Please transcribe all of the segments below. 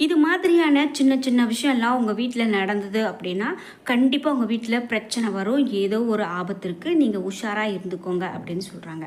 இது மாதிரியான சின்ன சின்ன விஷயம்லாம் உங்கள் வீட்டில் நடந்தது அப்படின்னா கண்டிப்பாக உங்கள் வீட்டில் பிரச்சனை வரும். ஏதோ ஒரு ஆபத்து இருக்குது நீங்கள் உஷாராக இருந்துக்கோங்க அப்படின்னு சொல்கிறாங்க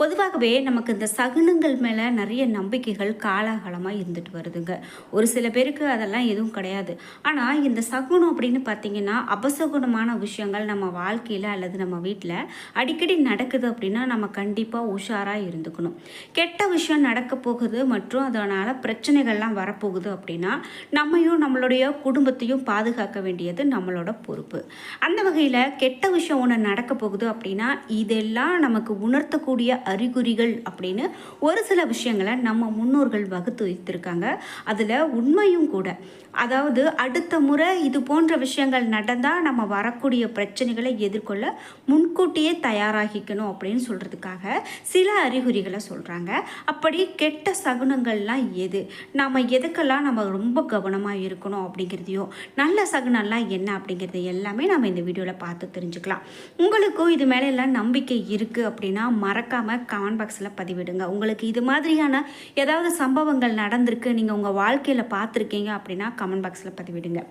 பொதுவாகவே நமக்கு இந்த சகுனங்கள் மேலே நிறைய நம்பிக்கைகள் காலாகாலமாக இருந்துட்டு வருதுங்க. ஒரு சில பேருக்கு அதெல்லாம் எதுவும் கிடையாது. ஆனால் இந்த சகுனம் அப்படின்னு பார்த்தீங்கன்னா அபசகுனமான விஷயங்கள் நம்ம வாழ்க்கையில் அல்லது நம்ம வீட்டில் அடிக்கடி நடக்குது அப்படின்னா நம்ம கண்டிப்பாக உஷாராக இருந்துக்கணும். கெட்ட விஷயம் நடக்க போகுது மற்றும் அதனால் பிரச்சனைகள்லாம் வரப்போகுது அப்படின்னா நம்மையும் நம்மளுடைய குடும்பத்தையும் பாதுகாக்க வேண்டியது நம்மளோட பொறுப்பு. அந்த வகையில் கெட்ட விஷயம் ஒன்று நடக்க போகுது அப்படின்னா இதெல்லாம் நமக்கு உணர்த்தக்கூடிய அறிகுறிகள் அப்படின்னு ஒரு சில விஷயங்களை நம்ம முன்னோர்கள் வகுத்து வைத்திருக்காங்க. அதில் உண்மையும் கூட. அதாவது அடுத்த முறை இது போன்ற விஷயங்கள் நடந்தால் நம்ம வரக்கூடிய பிரச்சனைகளை எதிர்கொள்ள முன்கூட்டியே தயாராகிக்கணும் அப்படின்னு சொல்கிறதுக்காக சில அறிகுறிகளை சொல்கிறாங்க அப்படி கெட்ட சகுனங்கள்லாம் எது? நாம் எதுக்கெல்லாம் நம்ம ரொம்ப கவனமாக இருக்கணும் அப்படிங்கிறதையும் நல்ல சகுனம்லாம் என்ன அப்படிங்கிறது எல்லாமே நம்ம இந்த வீடியோவில் பார்த்து தெரிஞ்சுக்கலாம். உங்களுக்கும் இது மேலே எல்லாம் நம்பிக்கை இருக்குது அப்படின்னா மறக்காமல் கமெண்ட் பாக்ஸில் பதிவிடுங்க. உங்களுக்கு இது மாதிரியான ஏதாவது சம்பவங்கள் நடந்திருக்கு நீங்கள் உங்கள் வாழ்க்கையில் பார்த்துருக்கீங்க அப்படின்னா கமெண்ட் பாக்ஸில் பதிவிடுங்க.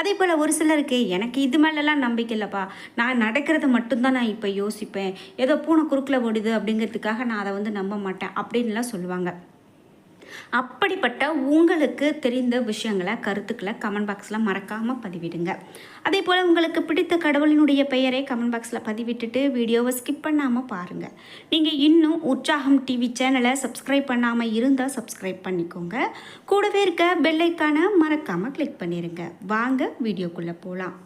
அதே போல் ஒரு சிலருக்கு எனக்கு இது மேலெல்லாம் நம்பிக்கை இல்லைப்பா. நான் நடக்கிறத மட்டும்தான் நான் இப்போ யோசிப்பேன். ஏதோ பூனை குறுக்கில் ஓடுது அப்படிங்கிறதுக்காக நான் அதை வந்து நம்ப மாட்டேன் அப்படின்லாம் சொல்லுவாங்க. அப்படிப்பட்ட உங்களுக்கு தெரிந்த விஷயங்களை கருத்துக்களை கமெண்ட் பாக்ஸில் மறக்காமல் பதிவிடுங்க. அதே போல் உங்களுக்கு பிடித்த கடவுளினுடைய பெயரை கமெண்ட் பாக்ஸில் பதிவிட்டுட்டு வீடியோவை ஸ்கிப் பண்ணாமல் பாருங்கள் நீங்கள் இன்னும் உற்சாகம் டிவி சேனலை சப்ஸ்கிரைப் பண்ணாமல் இருந்தால் சப்ஸ்கிரைப் பண்ணிக்கோங்க. கூடவே இருக்க பெல்லைக்கான மறக்காமல் கிளிக் பண்ணிடுங்க வாங்க வீடியோக்குள்ளே போகலாம்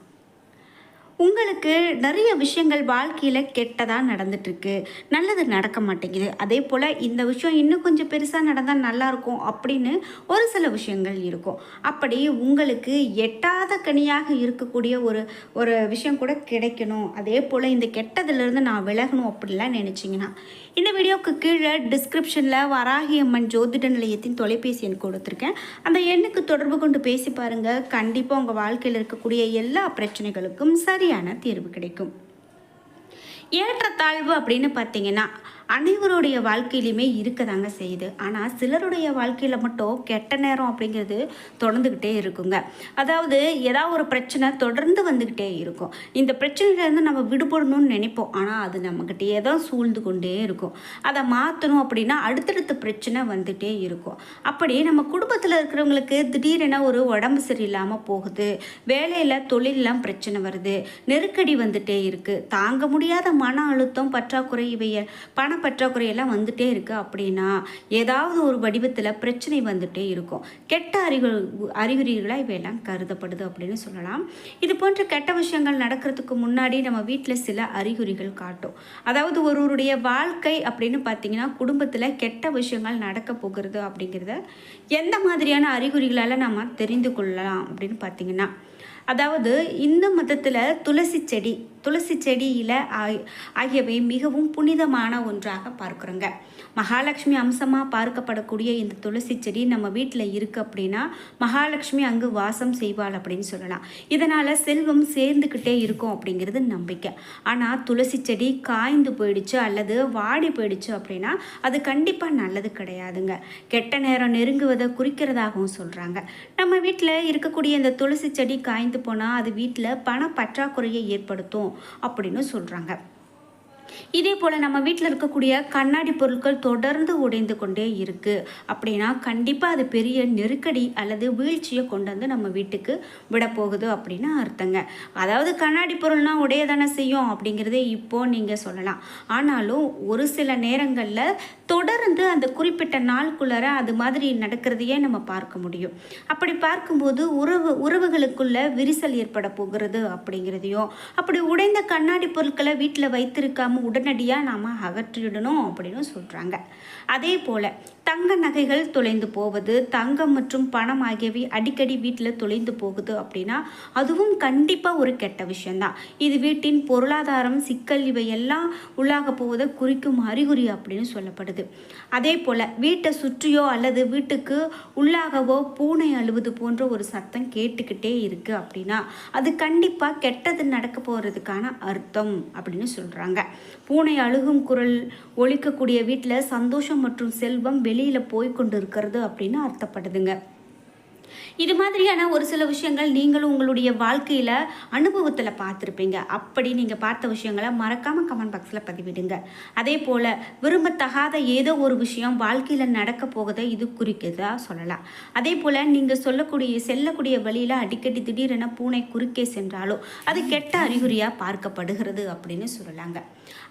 உங்களுக்கு நிறைய விஷயங்கள் வாழ்க்கையில் கெட்டதாக நடந்துட்டுருக்கு. நல்லது நடக்க மாட்டேங்குது. அதே போல் இந்த விஷயம் இன்னும் கொஞ்சம் பெருசாக நடந்தால் நல்லாயிருக்கும் அப்படின்னு ஒரு சில விஷயங்கள் இருக்கும். அப்படி உங்களுக்கு எட்டாத கனியாக இருக்கக்கூடிய ஒரு ஒரு விஷயம் கூட கிடைக்கணும். அதே போல் இந்த கெட்டதுலேருந்து நான் விலகணும் அப்படிலாம் நினச்சிங்கன்னா இந்த வீடியோவுக்கு கீழே டிஸ்கிரிப்ஷனில் வராகி அம்மன் ஜோதிட நிலையத்தின் தொலைபேசி எண் கொடுத்துருக்கேன். அந்த எண்ணுக்கு தொடர்பு கொண்டு பேசி பாருங்கள் கண்டிப்பாக உங்கள் வாழ்க்கையில் இருக்கக்கூடிய எல்லா பிரச்சனைகளுக்கும் சரி. சரியான தீர்வு கிடைக்கும். ஏற்றத்தாழ்வு அப்படின்னு பார்த்தீங்கன்னா அனைவருடைய வாழ்க்கையிலையுமே இருக்க தாங்க செய்யுது. ஆனால் சிலருடைய வாழ்க்கையில் மட்டும் கெட்ட நேரம் அப்படிங்கிறது தொடர்ந்துக்கிட்டே இருக்குங்க. அதாவது ஏதாவது ஒரு பிரச்சனை தொடர்ந்து வந்துக்கிட்டே இருக்கும். இந்த பிரச்சனையிலேருந்து நம்ம விடுபடணும்னு நினைப்போம். ஆனால் அது நம்மக்கிட்டே தான் சூழ்ந்து கொண்டே இருக்கும். அதை மாற்றணும் அப்படின்னா அடுத்தடுத்த பிரச்சனை வந்துகிட்டே இருக்கும். அப்படி நம்ம குடும்பத்தில் இருக்கிறவங்களுக்கு திடீரென ஒரு உடம்பு சரியில்லாமல் போகுது. வேலையில் தொழிலெலாம் பிரச்சனை வருது. நெருக்கடி வந்துட்டே இருக்குது தாங்க முடியாத மன அழுத்தம் பற்றாக்குறை இவைய பண பற்றாக்குறையெல்லாம் வந்துட்டே இருக்குது அப்படின்னா ஏதாவது ஒரு வடிவத்தில் பிரச்சனை வந்துட்டே இருக்கும். கெட்ட அறிகு அறிகுறிகளாக இவையெல்லாம் கருதப்படுது அப்படின்னு சொல்லலாம். இது போன்ற கெட்ட விஷயங்கள் நடக்கிறதுக்கு முன்னாடி நம்ம வீட்டில் சில அறிகுறிகள் காட்டும். அதாவது ஒருவருடைய வாழ்க்கை அப்படின்னு பார்த்தீங்கன்னா குடும்பத்தில் கெட்ட விஷயங்கள் நடக்க போகிறது அப்படிங்கிறத எந்த மாதிரியான அறிகுறிகளால் நம்ம தெரிந்து கொள்ளலாம் அப்படின்னு பார்த்தீங்கன்னா அதாவது இந்து மதத்தில் துளசி செடி துளசி செடியில் ஆகியவை மிகவும் புனிதமான ஒன்றாக பார்க்குறோங்க. மகாலட்சுமி அம்சமாக பார்க்கப்படக்கூடிய இந்த துளசி செடி நம்ம வீட்டில் இருக்குது அப்படின்னா மகாலட்சுமி அங்கு வாசம் செய்வாள் அப்படின்னு சொல்லலாம். இதனால் செல்வம் சேர்ந்துக்கிட்டே இருக்கும் அப்படிங்கிறது நம்பிக்கை. ஆனால் துளசி செடி காய்ந்து போயிடுச்சு அல்லது வாடி போயிடுச்சு அப்படின்னா அது கண்டிப்பாக நல்லது கிடையாதுங்க. கெட்ட நேரம் நெருங்குவதை குறிக்கிறதாகவும் சொல்கிறாங்க நம்ம வீட்டில் இருக்கக்கூடிய இந்த துளசி செடி காய்ந்து போனால் அது வீட்டில் பண பற்றாக்குறையை ஏற்படுத்தும் அப்படின்னு சொல்கிறாங்க இதே போல் நம்ம வீட்டில் இருக்கக்கூடிய கண்ணாடி பொருட்கள் தொடர்ந்து உடைந்து கொண்டே இருக்குது அப்படின்னா கண்டிப்பாக அது பெரிய நெருக்கடி அல்லது வீழ்ச்சியை கொண்டு வந்து நம்ம வீட்டுக்கு விடப்போகுது அப்படின்னு அர்த்தங்க. அதாவது கண்ணாடி பொருள்னால் உடைய தானே செய்யும் அப்படிங்கிறதே இப்போது நீங்கள் சொல்லலாம். ஆனாலும் ஒரு சில நேரங்களில் தொடர்ந்து அந்த குறிப்பிட்ட நாளுக்குள்ளார அது மாதிரி நடக்கிறதையே நம்ம பார்க்க முடியும். அப்படி பார்க்கும்போது உறவு உறவுகளுக்குள்ள விரிசல் ஏற்பட போகிறது அப்படிங்கிறதையும் அப்படி உடைந்த கண்ணாடி பொருட்களை வீட்டில் வைத்திருக்காம உடனடியாக நாம் அகற்றிடணும் அப்படின்னு சொல்கிறாங்க அதே போல் தங்க நகைகள் தொலைந்து போவது தங்கம் மற்றும் பணம் ஆகியவை அடிக்கடி வீட்டில் தொலைந்து போகுது அப்படின்னா அதுவும் கண்டிப்பாக ஒரு கெட்ட விஷயந்தான் இது வீட்டின் பொருளாதாரம் சிக்கல் இவையெல்லாம் உள்ளாக போவதை குறிக்கும் அறிகுறி அப்படின்னு சொல்லப்படுது. அதே போல் வீட்டை சுற்றியோ அல்லது வீட்டுக்கு உள்ளாகவோ பூனை அழுவது போன்ற ஒரு சத்தம் கேட்டுக்கிட்டே இருக்குது அப்படின்னா அது கண்டிப்பாக கெட்டது நடக்க போகிறதுக்கான அர்த்தம் அப்படின்னு சொல்கிறாங்க பூனை அழுகும் குரல் ஒழிக்கக்கூடிய வீட்டில் சந்தோஷம் மற்றும் செல்வம் வெளியில் போய் கொண்டு இருக்கிறது அப்படின்னு அர்த்தப்படுதுங்க. இது மாதிரியான ஒரு சில விஷயங்கள் நீங்களும் உங்களுடைய வாழ்க்கையில் அனுபவத்தில் பார்த்துருப்பீங்க. அப்படி நீங்கள் பார்த்த விஷயங்களை மறக்காமல் கமெண்ட் பாக்ஸில் பதிவிடுங்க. அதே போல் விரும்பத்தகாத ஏதோ ஒரு விஷயம் வாழ்க்கையில் நடக்க போகிறத இது குறிக்கதாக சொல்லலாம். அதே போல் நீங்கள் சொல்லக்கூடிய செல்லக்கூடிய வழியில் அடிக்கடி திடீரென பூனை குறுக்கே சென்றாலோ அது கெட்ட அறிகுறியாக பார்க்கப்படுகிறது அப்படின்னு சொல்லலாங்க.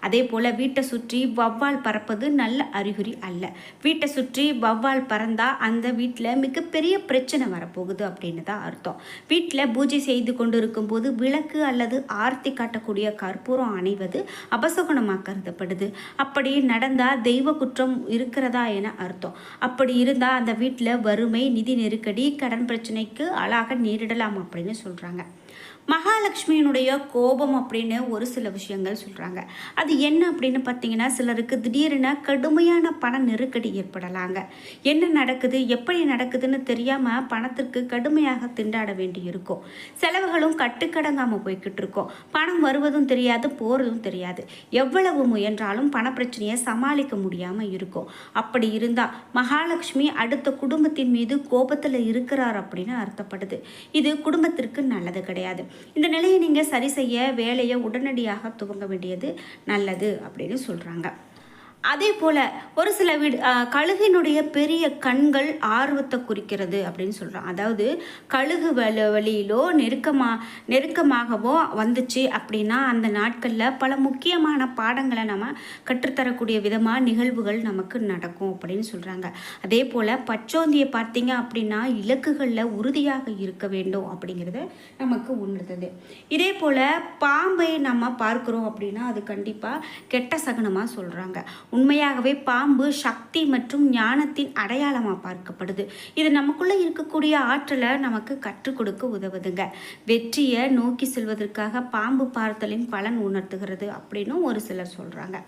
அதே போல் வீட்டை சுற்றி வவ்வால் பறப்பது நல்ல அறிகுறி அல்ல. வீட்டை சுற்றி வவ்வால் பறந்தால் அந்த வீட்டில் மிகப்பெரிய பிரச்சனை வரப்போகுது அப்படின்னு தான் அர்த்தம். வீட்டில் பூஜை செய்து கொண்டு இருக்கும்போது விளக்கு அல்லது ஆர்த்தி காட்டக்கூடிய கற்பூரம் அணைவது அபசகுணமாக கருதப்படுது அப்படி நடந்தால் தெய்வ குற்றம் இருக்கிறதா என அர்த்தம். அப்படி இருந்தால் அந்த வீட்டில் வறுமை நிதி நெருக்கடி கடன் பிரச்சனைக்கு ஆளாக நேரிடலாம் அப்படின்னு சொல்கிறாங்க மகாலட்சுமியினுடைய கோபம் அப்படின்னு ஒரு சில விஷயங்கள் சொல்கிறாங்க அது என்ன அப்படின்னு பார்த்தீங்கன்னா சிலருக்கு திடீர்னு கடுமையான பண நெருக்கடி ஏற்படலாங்க. என்ன நடக்குது எப்படி நடக்குதுன்னு தெரியாமல் பணத்திற்கு கடுமையாக திண்டாட வேண்டி இருக்கும் செலவுகளும் கட்டுக்கடங்காமல் போய்கிட்டு இருக்கும். பணம் வருவதும் தெரியாது போகிறதும் தெரியாது. எவ்வளவு முயன்றாலும் பண பிரச்சனையை சமாளிக்க முடியாமல் இருக்கும். அப்படி இருந்தால் மகாலட்சுமி அடுத்த குடும்பத்தின் மீது கோபத்தில் இருக்கிறார் அப்படின்னு அர்த்தப்படுது. இது குடும்பத்திற்கு நல்லது கிடையாது. இந்த நிலையை நீங்கள் சரி செய்ய வேலையை உடனடியாக துவங்க வேண்டியது நல்லது அப்படின்னு சொல்கிறாங்க அதே போல் ஒரு சில வீடு கழுகினுடைய பெரிய கண்கள் ஆர்வத்தை குறிக்கிறது அப்படின்னு சொல்கிறான் அதாவது கழுகு வல வழியிலோ நெருக்கமாக நெருக்கமாகவோ வந்துச்சு அப்படின்னா அந்த நாட்களில் பல முக்கியமான பாடங்களை நம்ம கற்றுத்தரக்கூடிய விதமாக நிகழ்வுகள் நமக்கு நடக்கும் அப்படின்னு சொல்கிறாங்க அதே போல் பச்சோந்தியை பார்த்தீங்க அப்படின்னா இலக்குகளில் உறுதியாக இருக்க வேண்டும் அப்படிங்கிறத நமக்கு உணர்ந்தது. இதே போல் பாம்பை நம்ம பார்க்குறோம் அப்படின்னா அது கண்டிப்பாக கெட்ட சகுனமாக சொல்கிறாங்க உண்மையாகவே பாம்பு சக்தி மற்றும் ஞானத்தின் அடையாளமாக பார்க்கப்படுது. இது நமக்குள்ளே இருக்கக்கூடிய ஆற்றலை நமக்கு கற்றுக் கொடுக்க உதவுதுங்க. வெற்றியை நோக்கி செல்வதற்காக பாம்பு பார்த்தலின் பலன் உணர்த்துகிறது அப்படின்னும் ஒரு சிலர் சொல்கிறாங்க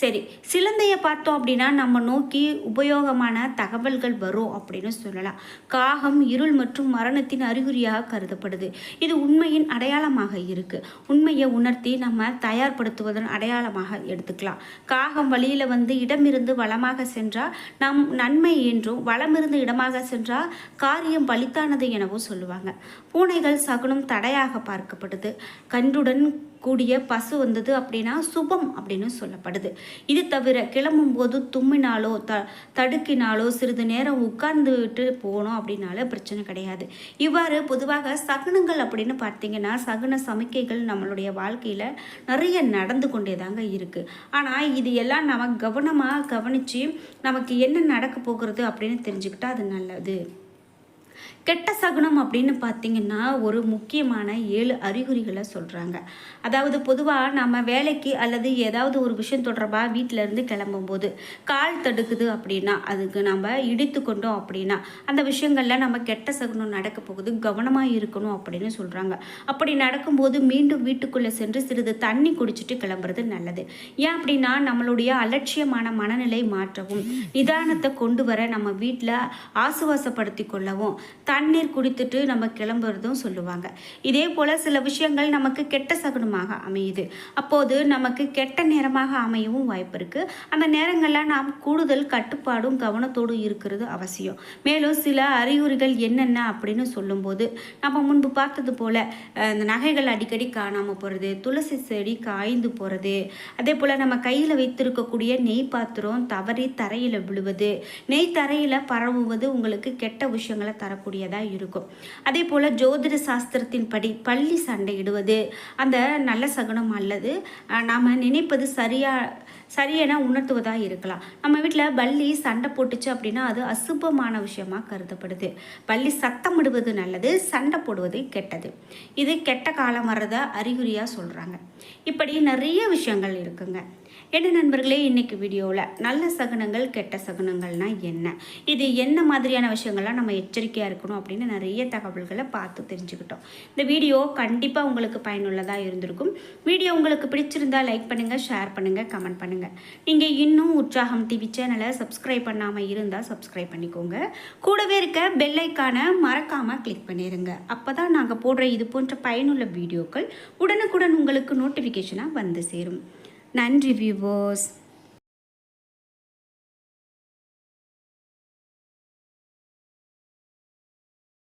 சரி சிலந்தையை பார்த்தோம் அப்படின்னா நம்ம நோக்கி உபயோகமான தகவல்கள் வரும் அப்படின்னு சொல்லலாம். காகம் இருள் மற்றும் மரணத்தின் அறிகுறியாக கருதப்படுது. இது உண்மையின் அடையாளமாக இருக்குது உண்மையை உணர்த்தி நம்ம தயார்படுத்துவதன் அடையாளமாக எடுத்துக்கலாம். காகம் வழியில் வந்து இடமிருந்து வளமாக சென்றால் நம் நன்மை என்றும் வளமிருந்து இடமாக சென்றால் காரியம் பலித்தானது எனவும் சொல்லுவாங்க. பூனைகள் சகுனம் தடையாக பார்க்கப்படுது கன்றுடன் கூடிய பசு வந்தது அப்படின்னா சுபம் அப்படின்னு சொல்லப்படுது. இது தவிர கிளம்பும்போது தும்மினாலோ த தடுக்கினாலோ சிறிது நேரம் உட்கார்ந்து விட்டு போனோம் அப்படின்னால பிரச்சனை கிடையாது. இவ்வாறு பொதுவாக சகுனங்கள் அப்படின்னு பார்த்தீங்கன்னா சகுன சமிக்கைகள் நம்மளுடைய வாழ்க்கையில் நிறைய நடந்து கொண்டே தாங்க இருக்குது ஆனால் இது எல்லாம் நம்ம கவனமாக கவனித்து நமக்கு என்ன நடக்க போகிறது அப்படின்னு தெரிஞ்சுக்கிட்டா அது நல்லது. கெட்ட சகுனம் அப்படின்னு பார்த்தீங்கன்னா ஒரு முக்கியமான ஏழு அறிகுறிகளை சொல்கிறாங்க அதாவது பொதுவாக நம்ம வேலைக்கு அல்லது ஏதாவது ஒரு விஷயம் தொடர்பாக வீட்டிலேருந்து கிளம்பும்போது கால் தடுக்குது அப்படின்னா அதுக்கு நம்ம இடித்து கொண்டோம் அப்படின்னா அந்த விஷயங்களில் நம்ம கெட்ட சகுனம் நடக்க போகுது கவனமாக இருக்கணும் அப்படின்னு சொல்கிறாங்க அப்படி நடக்கும்போது மீண்டும் வீட்டுக்குள்ளே சென்று சிறிது தண்ணி குடிச்சிட்டு கிளம்புறது நல்லது. ஏன் அப்படின்னா நம்மளுடைய அலட்சியமான மனநிலை மாற்றவும் நிதானத்தை கொண்டு வர நம்ம வீட்டில் ஆசுவாசப்படுத்தி கொள்ளவும் தண்ணீர் குடித்துட்டு நம்ம கிளம்புறதும் சொல்லுவாங்க. இதே போல் சில விஷயங்கள் நமக்கு கெட்ட சகுனமாக அமையுது. அப்போது நமக்கு கெட்ட நேரமாக அமையவும் வாய்ப்பு இருக்குது அந்த நேரங்களில் நாம் கூடுதல் கட்டுப்பாடும் கவனத்தோடும் இருக்கிறது அவசியம். மேலும் சில அறிகுறிகள் என்னென்ன அப்படின்னு சொல்லும்போது நம்ம முன்பு பார்த்தது போல் இந்த நகைகள் அடிக்கடி காணாமல் போகிறது துளசி செடி காய்ந்து போகிறது அதே போல் நம்ம கையில் வைத்திருக்கக்கூடிய நெய் பாத்திரம் தவறி தரையில் விழுவது நெய் தரையில் பரவுவது உங்களுக்கு கெட்ட விஷயங்களை தான் இருக்கும். அதே போல் ஜோதிட சாஸ்திரத்தின் படி பள்ளி சண்டையிடுவது அந்த நல்ல சகுனம் அல்லது நாம் நினைப்பது சரியா சரியென உணர்த்துவதாக இருக்கலாம். நம்ம வீட்டில் பள்ளி சண்டை போட்டுச்சு அப்படின்னா அது அசுபமான விஷயமா கருதப்படுது. பள்ளி சத்தமிடுவது நல்லது சண்டை போடுவது கெட்டது. இது கெட்ட காலம் வர்றத அறிகுறியாக சொல்கிறாங்க இப்படி நிறைய விஷயங்கள் இருக்குங்க. என்ன நண்பர்களே இன்றைக்கி வீடியோவில் நல்ல சகுனங்கள் கெட்ட சகுனங்கள்னா என்ன? இது என்ன மாதிரியான விஷயங்கள்லாம் நம்ம எச்சரிக்கையாக இருக்கணும் அப்படின்னு நிறைய தகவல்களை பார்த்து தெரிஞ்சுக்கிட்டோம். இந்த வீடியோ கண்டிப்பாக உங்களுக்கு பயனுள்ளதாக இருந்திருக்கும். வீடியோ உங்களுக்கு பிடிச்சிருந்தா லைக் பண்ணுங்கள் ஷேர் பண்ணுங்கள் கமெண்ட் பண்ணுங்கள் நீங்கள் இன்னும் உற்சாகம் டிவி சேனலை சப்ஸ்கிரைப் பண்ணாமல் இருந்தால் சப்ஸ்கிரைப் பண்ணிக்கோங்க. கூடவே இருக்க பெல்லைக்கான மறக்காமல் கிளிக் பண்ணிடுங்க அப்போ தான் நாங்கள் போடுற இது போன்ற பயனுள்ள வீடியோக்கள் உடனுக்குடன் உங்களுக்கு நோட்டிஃபிகேஷனாக வந்து சேரும். நன்றி வியூவர்ஸ்